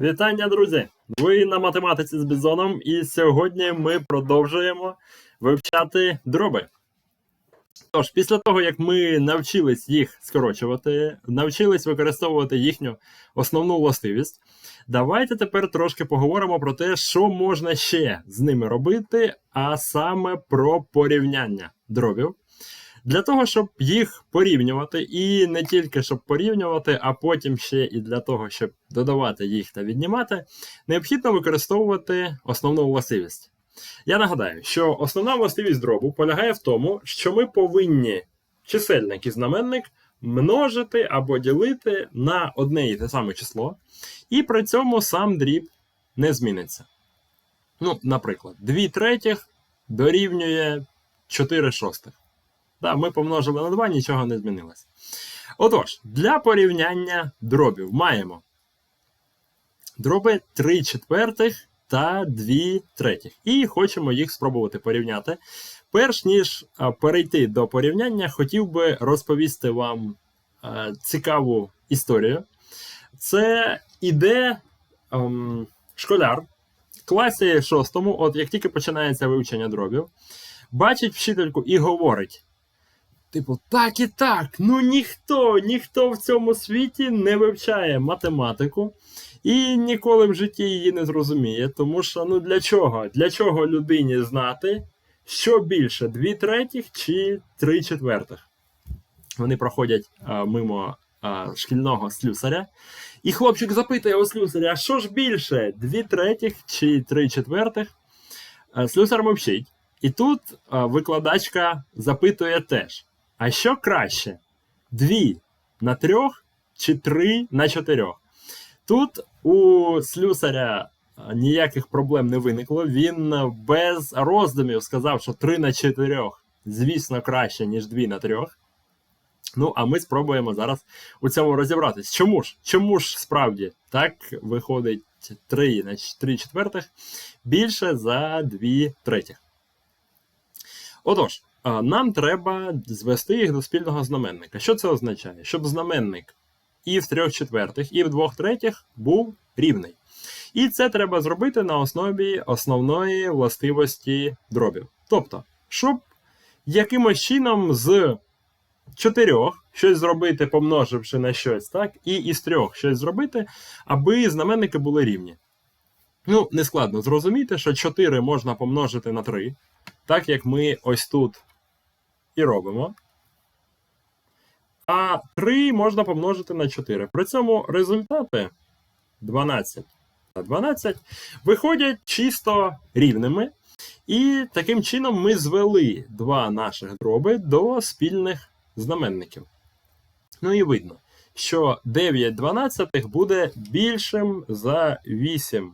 Вітання, друзі! Ви на математиці з Бізоном, і сьогодні ми продовжуємо вивчати дроби. Тож, після того, як ми навчились їх скорочувати, навчились використовувати їхню основну властивість, давайте тепер трошки поговоримо про те, що можна ще з ними робити, а саме про порівняння дробів. Для того, щоб їх порівнювати, і не тільки щоб порівнювати, а потім ще і для того, щоб додавати їх та віднімати, необхідно використовувати основну властивість. Я нагадаю, що основна властивість дробу полягає в тому, що ми повинні чисельник і знаменник множити або ділити на одне і те саме число, і при цьому сам дріб не зміниться. Ну, наприклад, 2 третіх дорівнює 4 шостих. Так, ми помножили на 2, нічого не змінилось. Отож, для порівняння дробів маємо дроби 3 четвертих та 2 третіх. І хочемо їх спробувати порівняти. Перш ніж перейти до порівняння, хотів би розповісти вам цікаву історію. Це іде ем, школяр в класі 6, от як тільки починається вивчення дробів, бачить вчительку і говорить. Типу, так і так. Ну ніхто, ніхто в цьому світі не вивчає математику і ніколи в житті її не зрозуміє. Тому що ну для чого? Для чого людині знати, що більше, 2 третіх чи 3 четвертих? Вони проходять а, мимо а, шкільного слюсаря. І хлопчик запитує у слюсаря, а що ж більше, 2 третіх чи 3 четвертих? А, слюсар мовчить. І тут а, викладачка запитує теж. А що краще? Дві на трьох чи три на чотирьох? Тут у слюсаря ніяких проблем не виникло. Він без роздумів сказав, що три на чотирьох, звісно, краще, ніж дві на трьох. Ну, а ми спробуємо зараз у цьому розібратись. Чому ж? Чому ж справді так виходить 3 на 3 четвертих більше за 2 третіх? Отож. Нам треба звести їх до спільного знаменника. Що це означає? Щоб знаменник і в трьох четвертих, і в двох третіх був рівний. І це треба зробити на основі основної властивості дробів. Тобто, щоб якимось чином з чотирьох щось зробити, помноживши на щось, так, і із трьох щось зробити, аби знаменники були рівні. Ну, нескладно зрозуміти, що 4 можна помножити на 3, так як ми ось тут і робимо. А 3 можна помножити на 4. При цьому результати 12 та 12 виходять чисто рівними. І таким чином ми звели два наших дроби до спільних знаменників. Ну і видно, що 9 дванадцятих буде більшим за 8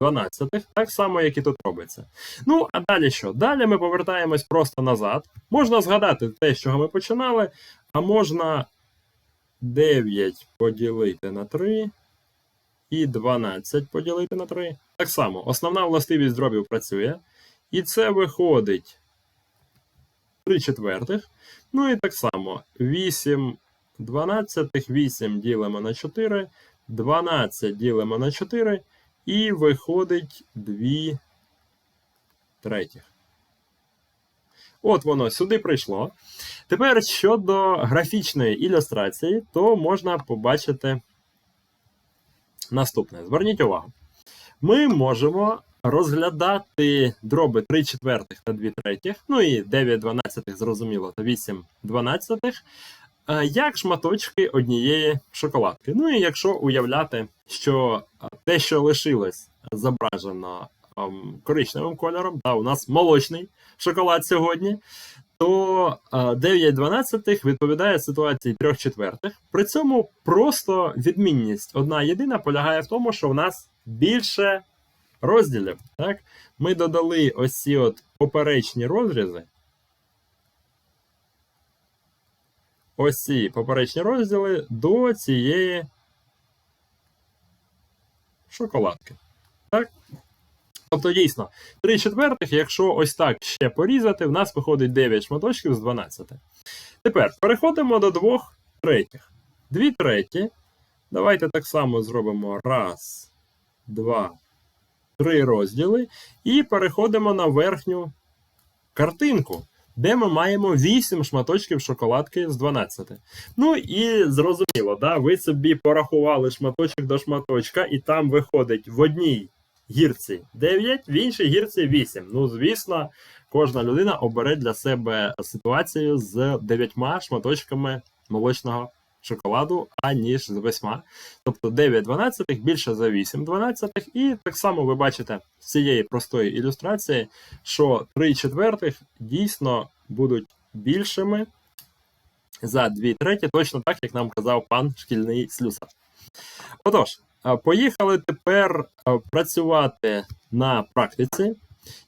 12, так само, як і тут робиться. Ну, а далі що? Далі ми повертаємось просто назад. Можна згадати те, з чого ми починали, а можна 9 поділити на 3 і 12 поділити на 3. Так само, основна властивість дробів працює. І це виходить 3 четвертих. Ну і так само 8 12, 8 ділимо на 4, 12 ділимо на 4. І виходить 2 третіх. От воно сюди прийшло. Тепер щодо графічної ілюстрації, то можна побачити наступне. Зверніть увагу. Ми можемо розглядати дроби 3 четвертих та 2 третіх, ну і 9 дванадцятих, зрозуміло, та 8 дванадцятих, як шматочки однієї шоколадки. Ну і якщо уявляти, що те, що лишилось, зображено коричневим кольором, та у нас молочний шоколад сьогодні, то 9 12 відповідає ситуації 3 четвертих. При цьому просто відмінність одна єдина полягає в тому, що в нас більше розділів. Так? Ми додали ось ці от поперечні розрізи. ось ці поперечні розділи до цієї шоколадки. Так? Тобто, дійсно, 3 четвертих, якщо ось так ще порізати, в нас виходить 9 шматочків з 12. Тепер переходимо до 2 третіх. 2 треті Давайте так само зробимо раз, два, три розділи. І переходимо на верхню картинку, де ми маємо 8 шматочків шоколадки з 12. Ну і зрозуміло, да, ви собі порахували шматочок до шматочка, і там виходить в одній гірці 9, в іншій гірці 8. Ну, звісно, кожна людина обере для себе ситуацію з 9 шматочками молочного шоколаду, аніж з 8. Тобто 9 12 більше за 8 12 І так само ви бачите з цієї простої ілюстрації, що 3 четвертих дійсно будуть більшими за 2 треті, точно так, як нам казав пан шкільний слюсар. Отож, поїхали тепер працювати на практиці.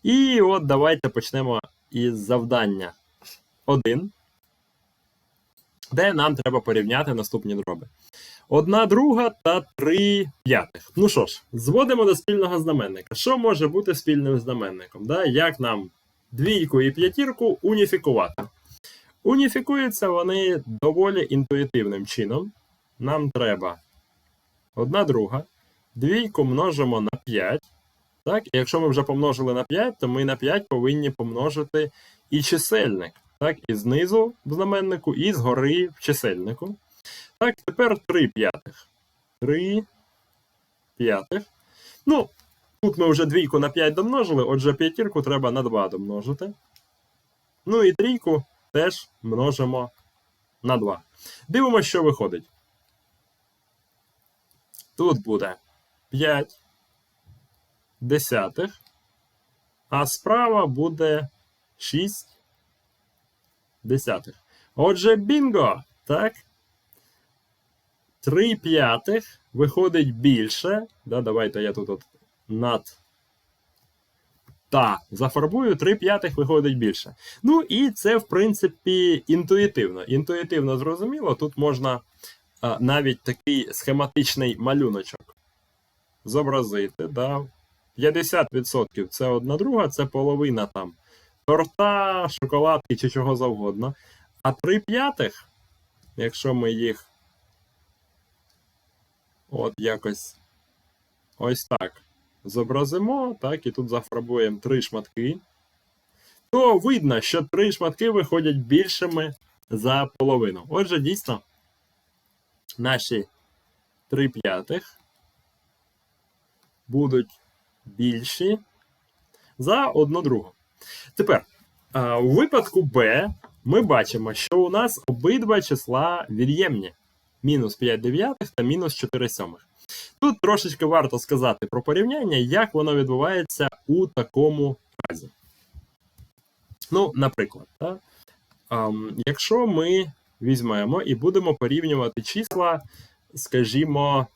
І от давайте почнемо із завдання 1, де нам треба порівняти наступні дроби. Одна друга та три п'ятих. Ну що ж, зводимо до спільного знаменника. Що може бути спільним знаменником? Да? Як нам двійку і п'ятірку уніфікувати? Уніфікуються вони доволі інтуїтивним чином. Нам треба одна друга. Двійку множимо на 5. Так? І якщо ми вже помножили на 5, то ми на 5 повинні помножити і чисельник. Так? І знизу в знаменнику, і згори в чисельнику. Так, тепер 3 п'ятих. 3 п'ятих. Ну, тут ми вже двійку на 5 домножили, отже, п'ятірку треба на 2 домножити. Ну і трійку теж множимо на 2. Дивимося, що виходить. Тут буде 5 десятих, а справа буде 6 десятих. Отже, бінго! Так? 3 п'ятих виходить більше. Да, Давайте я тут от над та зафарбую, 3 п'ятих виходить більше. Ну і це, в принципі, інтуїтивно. Інтуїтивно зрозуміло, тут можна а, навіть такий схематичний малюночок зобразити. Да? 50% це одна друга, це половина там торта, шоколадки чи чого завгодно. А 3 п'ятих, якщо ми їх от якось ось так зобразимо, так, і тут зафарбуємо три шматки, то видно, що три шматки виходять більшими за половину. Отже, дійсно, наші 3 п'ятих будуть більші за одну другу. Тепер, у випадку Б ми бачимо, що у нас обидва числа від'ємні. Мінус 5 дев'ятих та мінус 4 сьомих. Тут трошечки варто сказати про порівняння, як воно відбувається у такому разі. Ну, наприклад, так? Якщо ми візьмемо і будемо порівнювати числа, скажімо,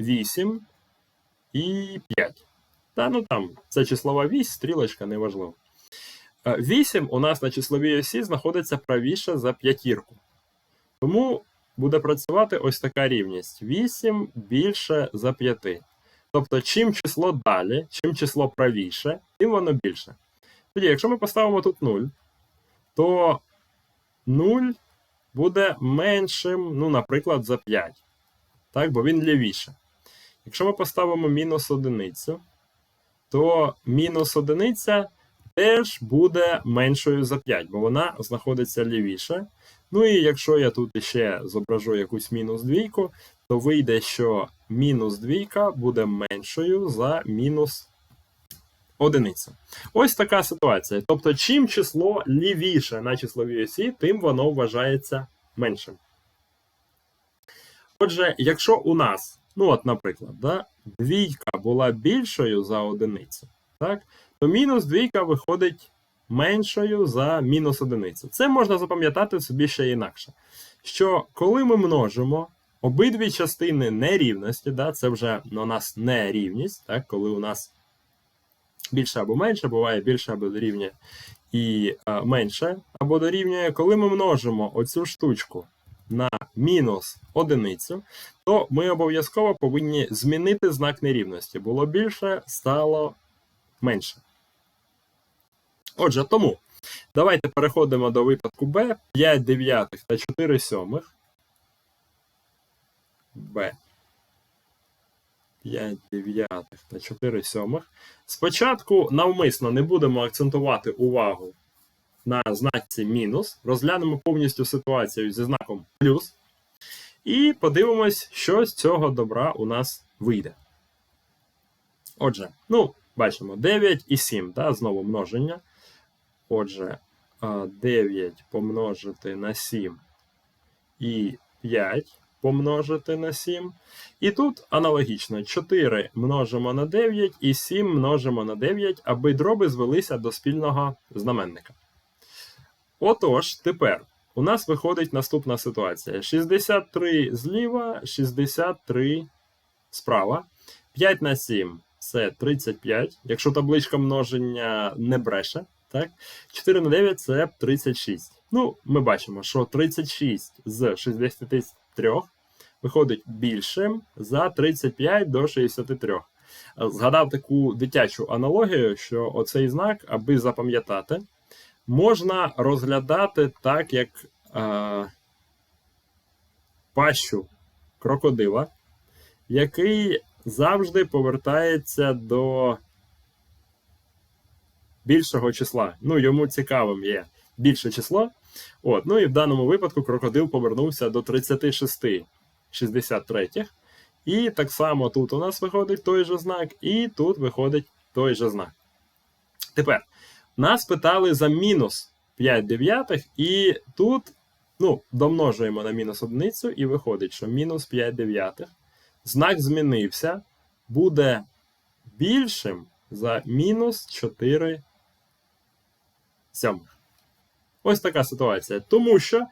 8 і 5. Та, ну там, це числова вісь, стрілочка, неважливо. 8 у нас на числовій осі знаходиться правіше за п'ятірку. Тому буде працювати ось така рівність: 8 більше за 5. Тобто, чим число далі, чим число правіше, тим воно більше. Тоді, якщо ми поставимо тут 0, то 0 буде меншим, ну, наприклад, за 5. Так, бо він лівіше. Якщо ми поставимо мінус одиницю, то мінус одиниця теж буде меншою за 5, бо вона знаходиться лівіше. Ну і якщо я тут ще зображу якусь мінус двійку, то вийде, що мінус двійка буде меншою за мінус одиницю. Ось така ситуація. Тобто, чим число лівіше на числовій осі, тим воно вважається меншим. Отже, якщо у нас, ну от, наприклад, да, двійка була більшою за одиницю, так, то мінус двійка виходить меншою за мінус одиницю. Це можна запам'ятати собі ще інакше. Що коли ми множимо обидві частини нерівності, да, це вже у нас нерівність, так, коли у нас більше або менше, буває більше або дорівнює і а, менше або дорівнює, коли ми множимо оцю штучку на мінус одиницю, то ми обов'язково повинні змінити знак нерівності. Було більше, стало менше. Отже, тому давайте переходимо до випадку Б 5 дев'ятих та 4 сьомих. Б. 5 дев'ятих та 4 сьомих. Спочатку навмисно не будемо акцентувати увагу на знаці мінус. Розглянемо повністю ситуацію зі знаком плюс. І подивимось, що з цього добра у нас вийде. Отже, ну, бачимо 9 і 7, да, знову множення. Отже, 9 помножити на 7 і 5 помножити на 7. І тут аналогічно 4 множимо на 9 і 7 множимо на 9, аби дроби звелися до спільного знаменника. Отож, тепер у нас виходить наступна ситуація: 63 зліва, 63 справа. 5 на 7 це 35, якщо табличка множення не бреше. Так? 4 на 9 це 36. Ну, ми бачимо, що 36 з 63 виходить більшим за 35 до 63. Згадав таку дитячу аналогію, що оцей знак, аби запам'ятати, можна розглядати так, як е, пащу крокодила, який завжди повертається до більшого числа. Ну, йому цікавим є більше число. От, ну і в даному випадку крокодил повернувся до 36 63. І так само тут у нас виходить той же знак, і тут виходить той же знак. Тепер нас питали за мінус 5 дев'ятих, і тут ну, домножуємо на мінус одиницю, і виходить, що мінус 5 дев'ятих. Знак змінився, буде більшим за мінус 4 сьомих. Ось така ситуація. Тому що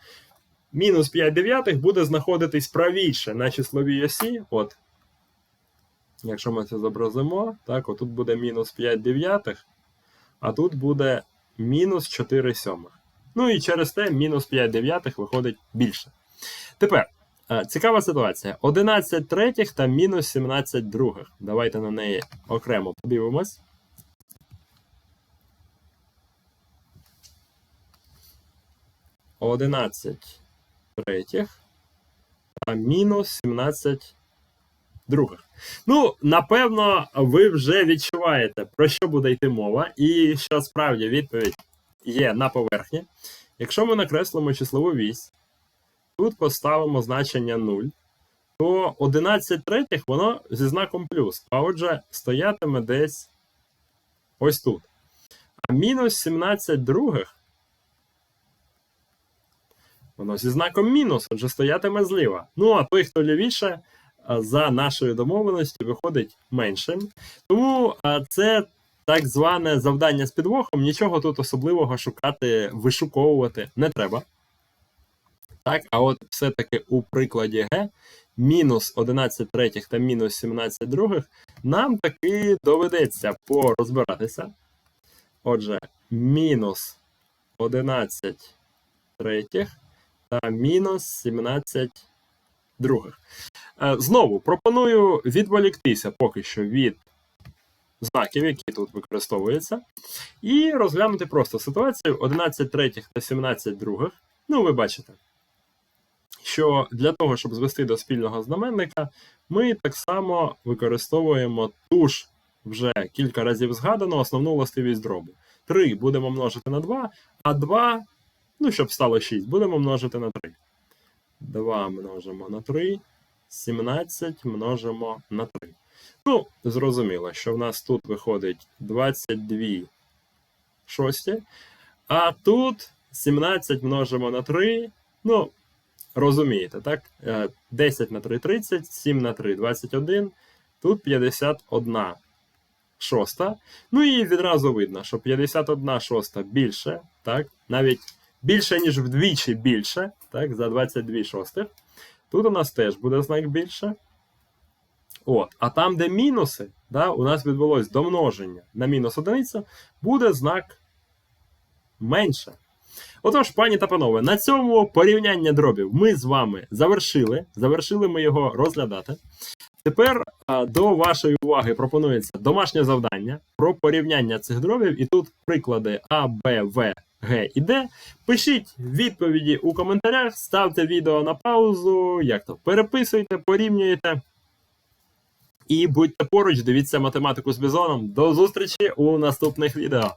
мінус 5 дев'ятих буде знаходитись правіше на числовій осі. От. Якщо ми це зобразимо, так, отут буде мінус 5 дев'ятих, а тут буде мінус 4 сьомих. Ну і через те мінус 5 дев'ятих виходить більше. Тепер, е, цікава ситуація: 11 третіх та мінус 17 других. Давайте на неї окремо подивимось. Одинадцять третіх та мінус 17 других. Ну, напевно, ви вже відчуваєте, про що буде йти мова, і що справді відповідь є на поверхні. Якщо ми накреслимо числову вісь, тут поставимо значення 0, то 11 третіх воно зі знаком плюс. А отже, стоятиме десь ось тут. А мінус 17 других. Воно зі знаком мінус, отже, стоятиме зліва. Ну, а той, хто лівіше, за нашою домовленістю, виходить меншим. Тому це так зване завдання з підвохом. Нічого тут особливого шукати, вишуковувати не треба. Так, а от все-таки у прикладі Г мінус 11 третіх та мінус 17 других нам таки доведеться порозбиратися. Отже, мінус 11 третіх та мінус 17 других. Е, Знову пропоную відволіктися поки що від знаків, які тут використовуються, і розглянути просто ситуацію 11 третіх та 17 других. Ну, ви бачите, що для того, щоб звести до спільного знаменника, ми так само використовуємо ту ж вже кілька разів згадану основну властивість дробу. 3 будемо множити на 2, а 2 Ну, щоб стало 6, будемо множити на 3. 2 множимо на 3, 17 множимо на 3. Ну, зрозуміло, що в нас тут виходить 22 шості, а тут 17 множимо на 3. Ну, розумієте, так? Е, 10 на 3 30, 7 на 3 21, тут 51 шоста. Ну і відразу видно, що 51 шоста більше, так? Навіть більше, ніж вдвічі більше, так, за 22 шостих. Тут у нас теж буде знак більше. От. А там, де мінуси, да, у нас відбулось домноження на мінус одиницю, буде знак менше. Отож, пані та панове, на цьому порівняння дробів ми з вами завершили. Завершили ми його розглядати. Тепер а, до вашої уваги пропонується домашнє завдання про порівняння цих дробів. І тут приклади А, Б, В Г і. Пишіть відповіді у коментарях, ставте відео на паузу, як то переписуйте, порівнюйте. І будьте поруч, дивіться математику з бізоном. До зустрічі у наступних відео.